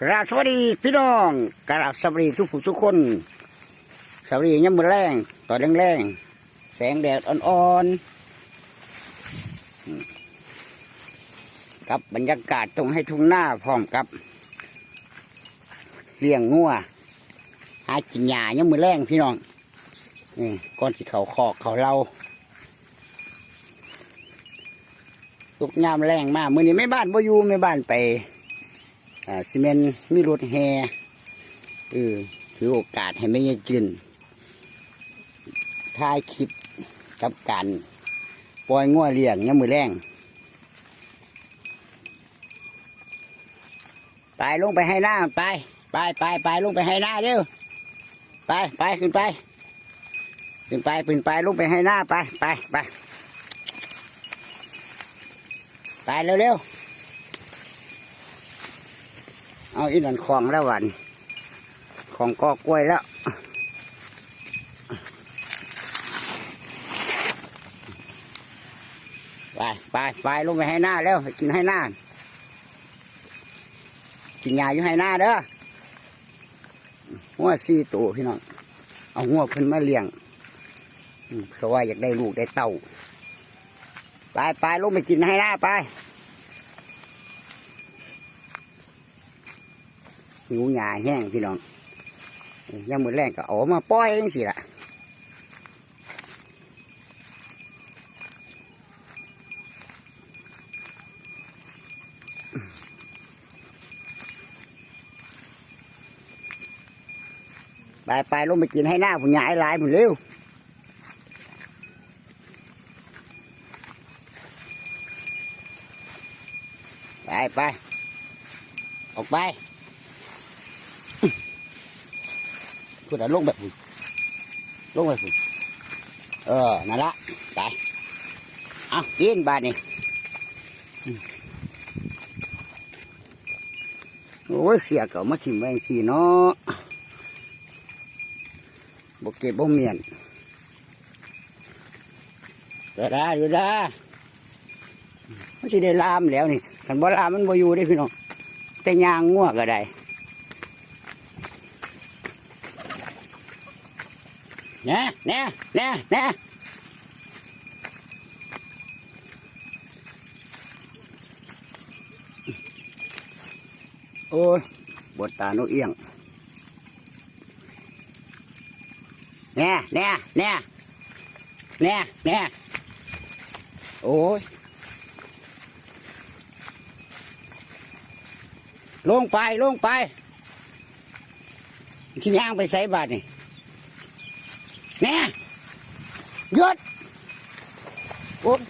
กราบสวัสดีพี่น้องกราบสวัสดีทุกผู้ทุกคนสวัสดียามมือแรงต่อนแรงแสงแดดอ่อนๆกับบรรยากาศตรงให้ทุ่งหน้าพร้อมกับ เลี้ยงงัวหากินหญ้ายามมือแรงพี่น้องนี่ก้อนที่เขาคอกเขาเราตุกยามแรงมากมือนี้ไม่บ้านบ่อยู่ไม่บ้านไป ซีเมนต์มีรถแฮเออถือโอกาสให้ไม่ยายจืนถ่ายคลิปกับการปล่อยงัวเลี้ยงยามมือแรงไปลงไปให้หน้าไป ไปไปไปลงไปให้หน้าเร็วไปไปขึ้นไปขึ้นไปขึ้นไปลงไปให้หน้าไปไปไปไปเร็วๆ เอาอีนันคลองแล้ววันของกอกล้วยแล้วไปไปไปลงไปให้หน้าแล้วกินให้หน้ากินยาอยู่ให้หน้าเด้อหัวสี่ตัวพี่น้องเอาหัวขึ้นมาเลี้ยงเพราะว่าอยากได้ลูกได้เต่าไปไปลงไปกินให้หน้าไป หิวหยาแห้งพี่น้องย่างมือแรงก็เอามาปล่อยเองสิละไปไปลงไปกินให้หน้าผู้ใหญ่หลายผู้เร็วไปไปออกไป พูดอะลงแบบนี้ลงแบบนี้เออนั่นละไปเอากินบาดนี่โอ้ยเสียเก่ามาถิ่มแวงทีเนาะบกเก็บบกเมียนเดี๋ยวได้เดี๋ยวได้มันสิได้ลามแล้วนี่ขันบ่ลามมันบ่อยู่ได้พี่น้องแต่ยางง่วก็ได้ เนี่ยเนี่ยเนี่ยเนี่ยโอ้ยบนตาโนเอียงเนี่ยเนี่ยเนี่ยเนี่ยเนี่ยโอ้ย ลงไป ลงไปที่ย่างไปใส่บาทนี่ ยุดปุ๊บ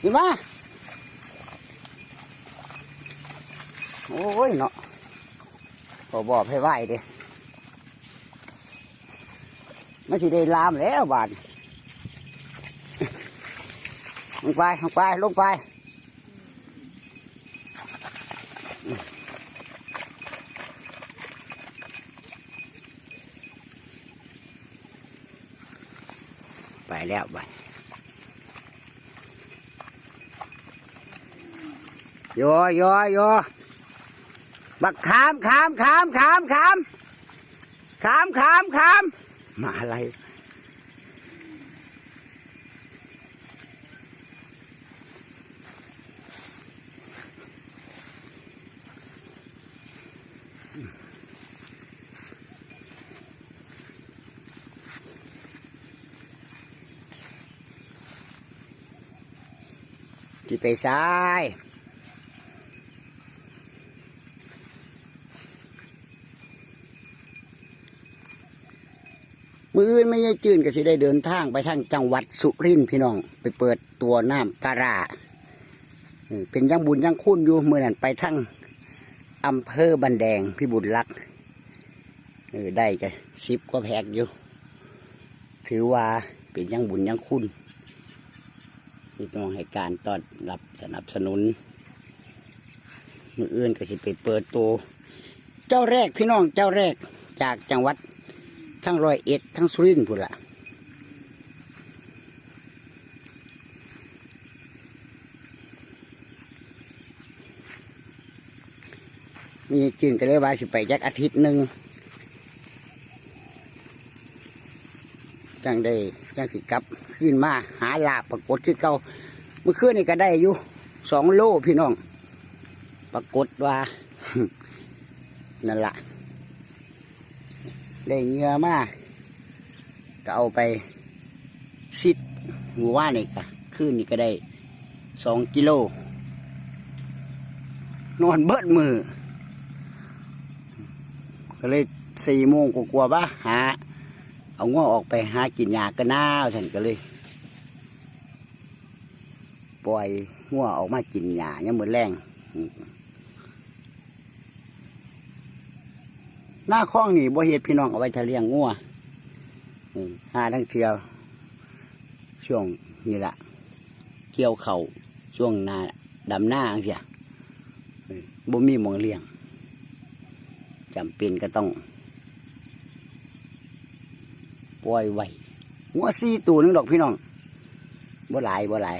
ขึ้นมา โอ้ยเนาะขอบอกให้ไหวเดิมันสิได้ลามแล้วบานลงไป ลงไป ลงไป แล้วไปโยโยโยบักขามขามขามขามขามขามขามขามมาอะไร ที่ไปซ้ายมืออื่นไม่ใช่จืนก็สิได้เดินทางไปทางจังหวัดสุรินทร์พี่น้อง ไปเปิดตัวน้ำปลาราเป็นยังบุญยังคุ้นอยู่เมื่อนั้นไปทั้งอำเภอบันแดงพี่บุญรักได้กันสิบก็แพกอยู่ ถือว่าเป็นยังบุญยังคุ้น พี่น้องให้การต้อนรับสนับสนุน มืออื่นก็สิไปเปิดตัวเจ้าแรกพี่น้องเจ้าแรกจากจังหวัดทั้งร้อยเอ็ดทั้งสุรินทร์พุ่นละมีจืนก็เลยว่าสิไปจักอาทิตย์หนึ่ง จังได้จังสิกลับขึ้นมาหาลาบปรากฏคือเก่าเมื่อคืนนี่ก็ได้อยู่สองโลพี่น้อง ปรากฏว่า นั่นละได้เงือมาก็เอาไปซิดหัวว่านี่ก็ขึ้นนี่ก็ได้สองกิโล นอนเบิดมือ ก็เลยสี่โมงกว่าๆบ้าหา เอาง้อออกไปหากินยากันน้าวฉันก็เลย ปล่อยง้อออกมากินยายังมือนแรงหน้าคล้องนี่บ่เฮ็ดพี่น้องเอาไว้ทะเลียงงัวอืมหาทั้งเทียว ช่วงนี่ละเกี่ยวเข่าช่วงนาดำหน้าจังเสียบ่มีมองเลี้ยงจำเป็นก็ต้อง ปล่อยไว้งัวสี่ตัวนึงดอกพี่น้องบ่หลายบ่หลาย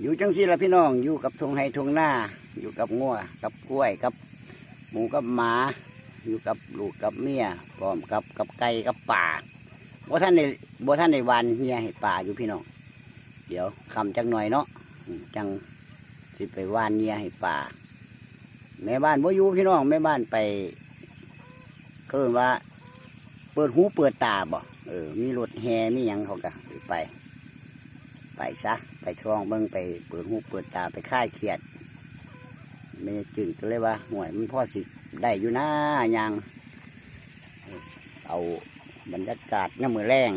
อยู่จังสี่ละพี่น้อง อยู่กับทงไฮทงหน้า อยู่กับงัวกับกล้วยกับ หมูกับหมา อยู่กับลูกกับเมียพร้อมกับกับไก่กับป่าบ่ท่านในบ่ท่านในวันเฮียให้ป่าอยู่พี่น้อง เดี๋ยวคำจักหน่อยเนาะจังสิไปว่านเนียให้ป่าแม่บ้านบ่อยู่พี่น้องแม่บ้านไปเกินว่า เปิดหูเปิดตาบ่เออ มีรถแฮมีหยังเขาก็ไป ไปซะ ไปช่องเบิ่งไปเปิดหูเปิดตาไปค่ายเครียดไม่จึงก็เลยว่าห่วยมันพ่อสิได้อยู่นะยังเอาบรรยากาศน้ำมือแรง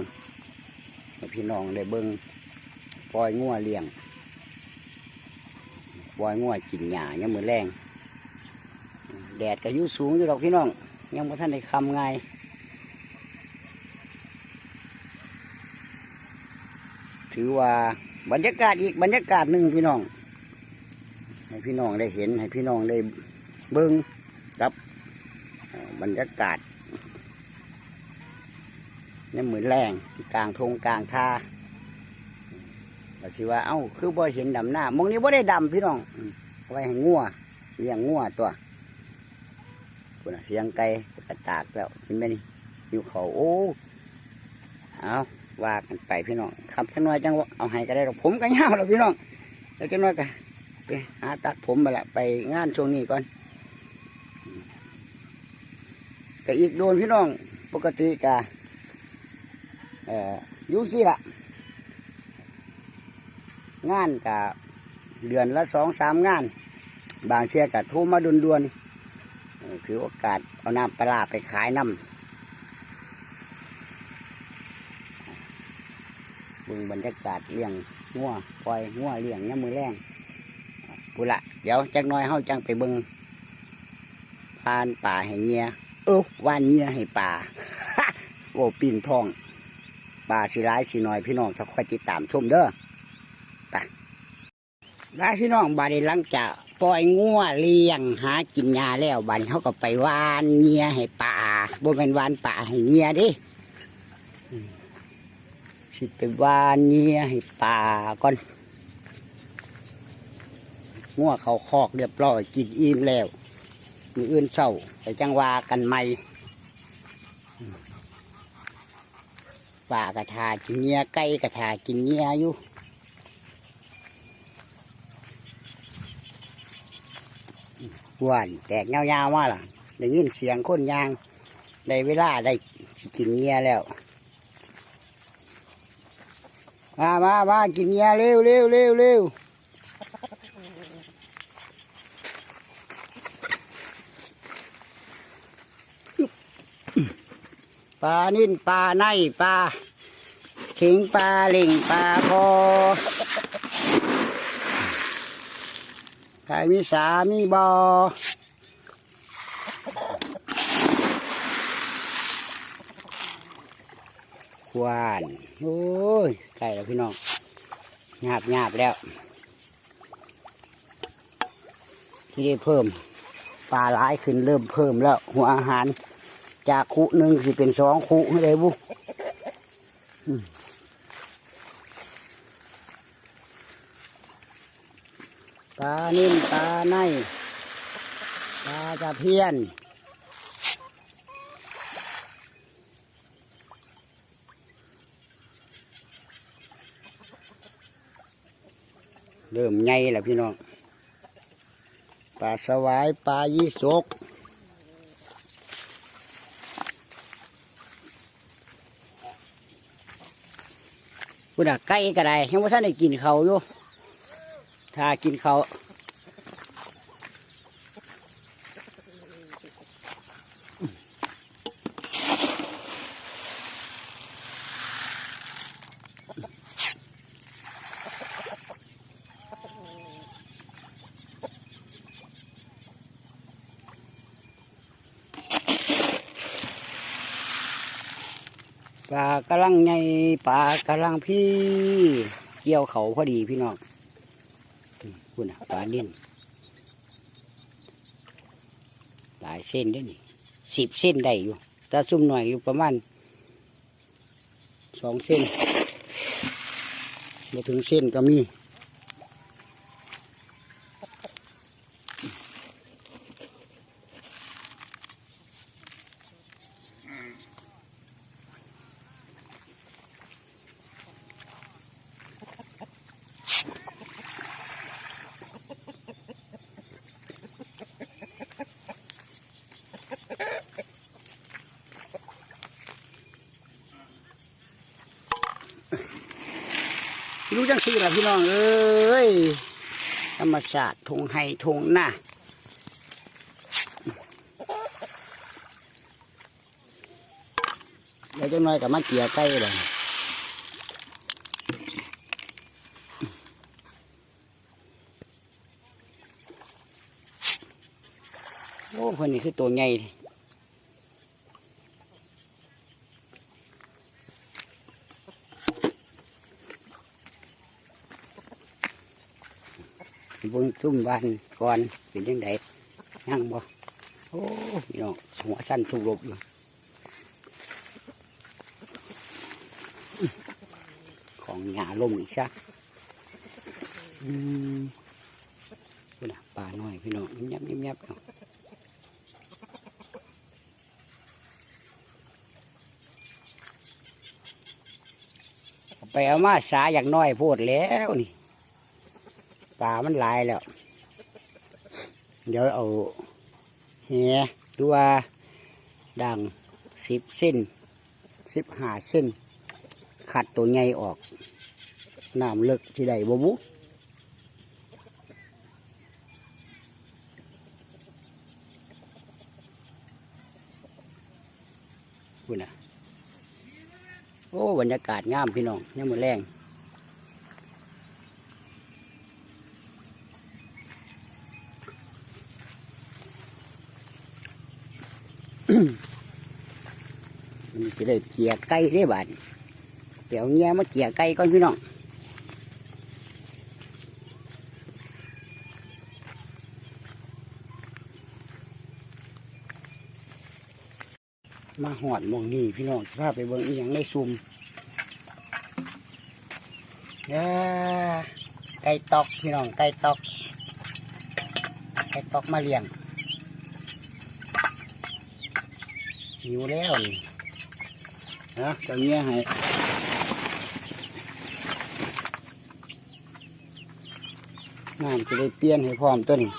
พี่น้องได้เบิ่ง ปล่อยงัวเลี้ยงปล่อยงัวกินหญ้ายังมือแรงแดดก็ยู่สูงอยู่ดอกพี่น้อง ยังบ่ท่านได้คำไงถือว่าบรรยากาศอีกบรรยากาศหนึ่งพี่น้อง ให้พี่น้องได้เห็นให้พี่น้องได้เบิ่งครับบรรยากาศนี่เหมือนแรงกลางทงกลางท่า ก็สิว่าเอ้าคือบ่เห็นดำหน้ามองนี้บ่ได้ดำพี่น้องไว้ให้งัวเลี้ยงงัวตัวคุณเสียงไก่กระตากแล้วเห็นไหมนี่อยู่เขาโอ้เอาว่ากันไปพี่น้องคำจังน้อยจังว่าเอาให้ก็ได้หรอกผมก็ยาวแล้วพี่น้องแล้วจังน้อยก็ไปหาตัดผมมาละไปงานช่วงนี้ก่อนอืมก็อีกโดนพี่น้องปกติกะเอ่ออยูซี่ละ งานกับเดือนละสองสามงาน บางเที่ยกับโทรมาด่วนๆเออถือโอกาสเอาน้ำปลาร้าไปขายน้ำเบึงบรรยากาศเลี้ยงงัวปล่อยงัวเลี้ยงน้ำมือแรงกูละเดี๋ยวจักหน้อยเฮาจังไปเบิงพานป่าให้เงียเออว่านเงียให้ป่าโอ้ปีนทองป่าสิร้ายสิน้อยพี่น้องถ้าคอยติดตามชมเด้อ ได้พี่น้องบาดนี้หลังจากปล่อยงัวเลี้ยงหากินยาแล้วบาดนี้เขาก็ไปวานเงียให้ป่าบ่เป็นวานป่าให้เงียดิสิไปวานเงียให้ป่าก่อนงัวเขาคอกเรียบร้อยกินอิ่มแล้วมีอื่นเศร้าแต่จังวากันใหม่ป่ากระทากินเงียไก่กระทากินเงียอยู่ วานแตกเงาๆมาล่ะ ได้ยินเสียงคนยางได้เวลาได้กินเงียแล้ว มามามากินเงียเร็วเร็วเร็วเร็วปลานิ่นปลาในปลาเข็งปลาเล่งปลาคอ ใครมีสามีบอควานโอ้ยใกล้แล้วพี่น้องหยาบหยาบแล้ว ที่ได้เพิ่มปลาหลายขึ้นเริ่มเพิ่มแล้ว หัวอาหาร จากคุหนึ่งสิเป็นสองคุให้ได้บุอืม ปลานิ่มปลาในปลาตะเพียนเริ่มใหญ่แล้วพี่น้องปลาสวายปลายี่สกคุณอะไก่ก็ได้ยังว่าท่านได้กินเขาอยู่ ถ้ากินเขาปลากำลังใหญ่ปลากำลังพี่ เกี่ยวเขาพอดีพี่น้อง คุณอะปลานิ่นหลายเส้นเด้วยนี่สิบเส้นได้อยู่ถ้าซุ่มหน่อยอยู่ประมาณสองเส้นมาถึงเส้นก็มี รู้จังสี่ละพี่น้องเอ้ยธรรมศาสตร์ทงไห้ทงหน้าแล้วจังน้อยกับมาเกี่ยใกล้เลยโอ้คนนี้คือตัวใหญ่ เบิ่งซุ่มบ้านก่อนเป็นยังไงนั่งบ่โอ้พี่น้องหัวสั้นสุกลบอยู่ของหยาลมอีกซะอืมนี่นะปลาน้อยพี่น้องยิ้มยับยิ้มยับเอาเอาไปเอามาสาอย่างน้อยโพดแล้วนี่ ปลามันหลายแล้ว เดี๋ยวเอาเหียหรือว่าดังสิบเส้นสิบห้าเส้น ขัดตัวใหญ่ออกน้ำเลิกที่ใดบ่บุคุณนะโอ้ บรรยากาศงามพี่น้องนี่ยามมือแรง มันจะได้เกี่ยไก่ได้บาดเดี๋ยวเงี้ยมาเกี่ยไก่ก่อนพี่น้องมาหอดมองนี่พี่น้องพาไปเบิ่งอีหยังในซุ่มเด้อไก่ตอกพี่น้องไก่ตอกไก่ตอกมาเลี้ยง หิวแล้วนี่นะจะเงี้ยให้น้ำจะได้เปลี่ยนให้พร้อมตัวนี้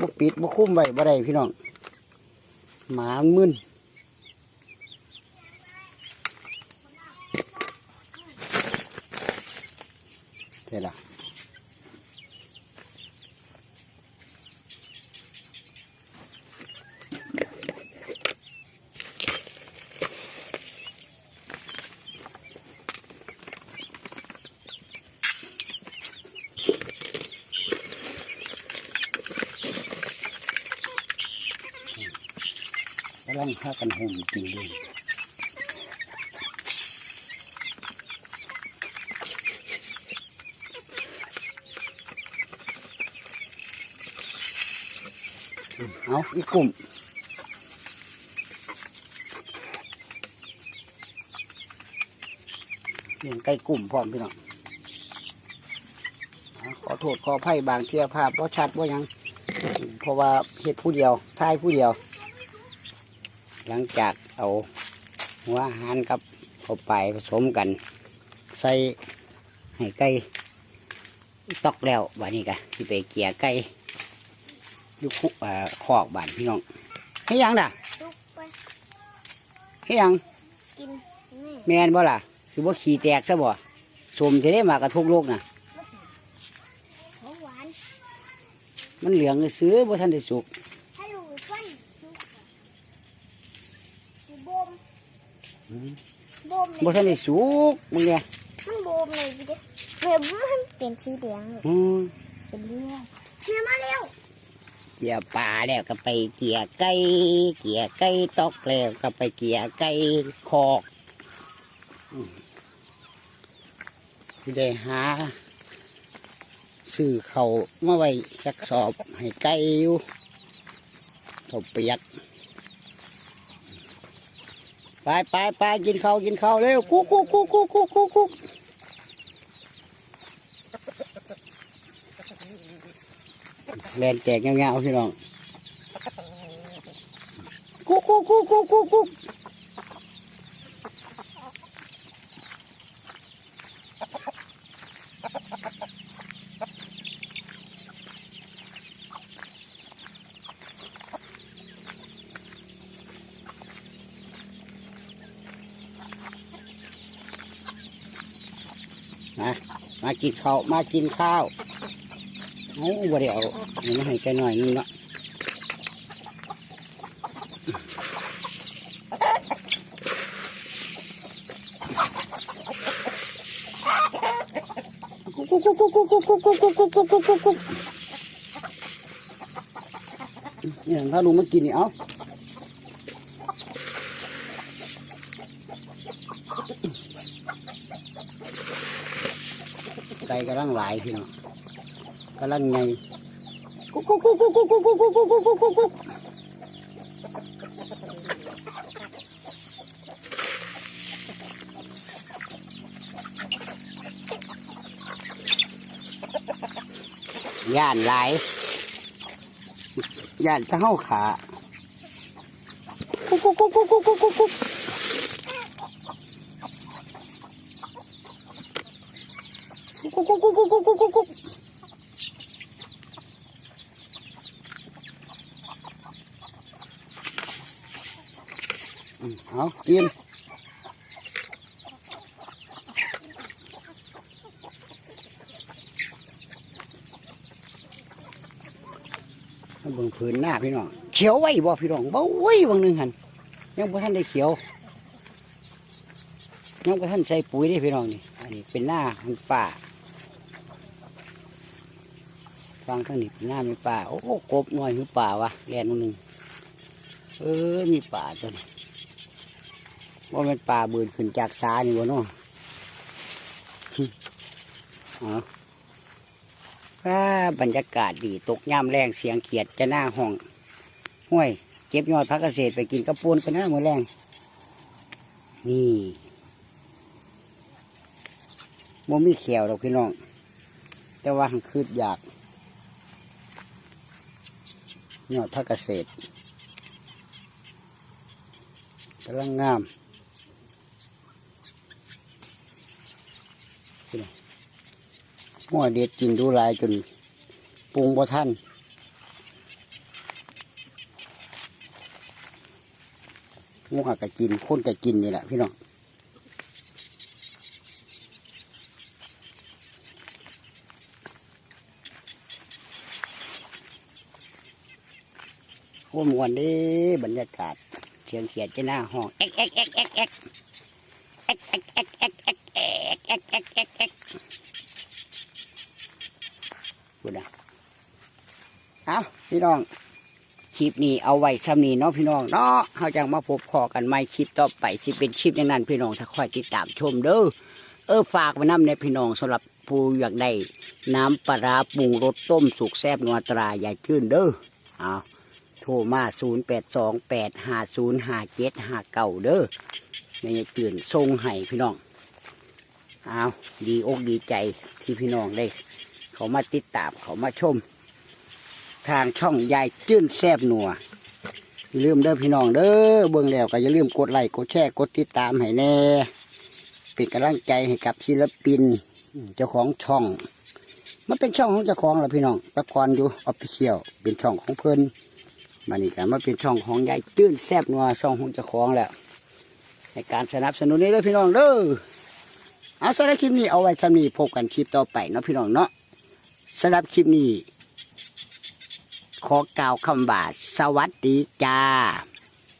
บุปิดบุคุ้มไว้บ่ได้พี่น้องหมามันมึนเท่าละก เอาอีกกลุ่มเลี้ยงไก่กลุ่มพร้อมพี่น้องขอโทษขอไพ่บางเทียภาพว่าชัดว่ายัง เพราะว่าเห็ดผู้เดียวท่ายผู้เดียว หลังจากเอาหัวอาหารกับเข้าไปผสมกัน ใส่ให้ไก่ตอกแล้ววันนี้กะที่ไปเกี่ยไก่ อยุคุเอ่อคอกบานพี่น้องให้ยังด่ะซุกไปให้ยังกินแม่แมนบ่ล่ะสิบ่ขี่แตกซะบ่สมจะได้มากระทุกโลกน่ะ ของหวานมันเหลืองซื้อบ่ทันได้สุกให้ลูกฟันซุกสิบมอืมบมบ่ทันได้สุกมึงเนี่ยมันบมเลยพี่เด้เฮ้ยมันเป็นสีแดงเลยอืมเป็นเลือดแม่มาเร็ว เกี่ยปลาแล้วก็ไปเกี่ยไก่เกี่ยไก่ตอกแล้วก็ไปเกี่ยไก่คอกอืมสิได้หาซื้อเขามาไว้สักสอบให้ไก่อยู่เขาเปียกไปไปไปกินข้าวกินข้าวเร็วกุ๊กกุ๊กกุ๊กกุ๊กกุ๊กกุ๊กกุ๊ก แลนแตกเงาๆพี่น้องกุ๊กกุ๊กกุ๊กกุ๊กกุ๊กกุ๊กมา มากินข้าว มากินข้าว โอ้บ่ได้เอาอันให้แกหน่อยนึงเนาะกูกกุ๊กกุ๊กกุ๊กกุ๊กกุ๊กกุ๊กกุ๊กกุ๊กกุ๊กกุ๊กกุ๊กกุ๊กกุ๊กเนี่ยถ้าลุงมากินนี่เอาไก่กำลังหลายพี่น้อง กำลังไงกุ๊กกุ๊กกุ๊กกุ๊กกุ๊กกุ๊กกุ๊กกุ๊กกุ๊กกุ๊กกุ๊กย่านหลายย่านจะเข้าขากุ๊กกุ๊กกุ๊กกุ๊กกุ๊กกุ๊กกุ๊กกุ๊กกุ๊กกุ๊กกุ๊กกุ๊กกุ๊กกุ๊กอืมเอากิน เบิ่งผืนหน้าพี่น้องเขียวไว้บ่พี่น้องบ่ไว้บางหนึงหันยังบ่ทันได้เขียวยังบ่ทันใส่ปุ๋ยเด้พี่น้องนี่อันนี้เป็นหน้าของป่าฟังทางนี้เป็นหน้ามีป่าโอ้กบหน่อยคือป่าวะแลนหนึ่งเออมีป่าตัวนี้ว่าเป็นป่าเบืนขึ้นจากสานี่วะเนาะอ๋อ ว้าบรรยากาศดีตกย่ำแรงเสียงเขียดจะหน้าห้องห้วย เก็บยอดพักเกษตรไปกินกระปูนกันนะมือแรง นี่บ่มีเขียวดอกพี่น้อง แต่ว่าหังคืดอยากยอดพักเกษตรกำลังงามนี่ล่ะ หัวเด็ดกินดูลายจนปรุงบ่ทันงัวก็กินคนก็กินนี่แหละพี่น้องโอ้มวนด้บรรยากาศเสียงเขียดจะหน้าห้องเอ็กเอ็กเอ็กเอ็กเอ็กเอ็กเอ็กเอ็กเอ็กเอ็กเอ็กเอ็ก เอ็กเอ็กเอ็กพูดนะเอาพี่น้อง คลิปนี้เอาไว้ซ้ำนี้เนาะพี่น้องเนาะเขาจะมาพบพอกันใหม่คลิปต่อไปสิเป็นคลิปอย่างนั้น พี่น้องถ้าคอยติดตามชมเด้อ เออฝากไว้น้ำในพี่น้องสำหรับผู้อยากได้น้ำปลาปรุงรสต้มสุกแซ่บนัวตราใหญ่ขึ้นเด้อเอาโทรมา 0 8 2 8 5 0 5 7 5 9 เด้อในตื่นทรงให้พี่น้อง เอาดีอกดีใจที่พี่น้องได้ เขามาติดตามเขามาชม ทางช่องยายจื้นแซบหนัวอย่าลืมเด้อพี่น้องเด้อเบิ่งแล้วก็อย่าลืมกดไลค์กดแชร์กดติดตามให้แน่เป็นกำลังใจให้กับศิลปิน เจ้าของช่อง มันเป็นช่องของเจ้าของแหละพี่น้องตะกอนอยู่ออฟฟิเชียลเป็นช่องของเพิ่นมานี่กันมาเป็นช่องของยายจื้นแซบนัวช่องของเจ้าของแล้วในการสนับสนุนนี้เด้อพี่น้องเด้อเอาสำหรับคลิปนี้เอาไว้สำนีพบกันคลิปต่อไปเนาะพี่น้องเนาะ สำหรับคลิปนี้ ขอกล่าวคำว่าสวัสดีจ้า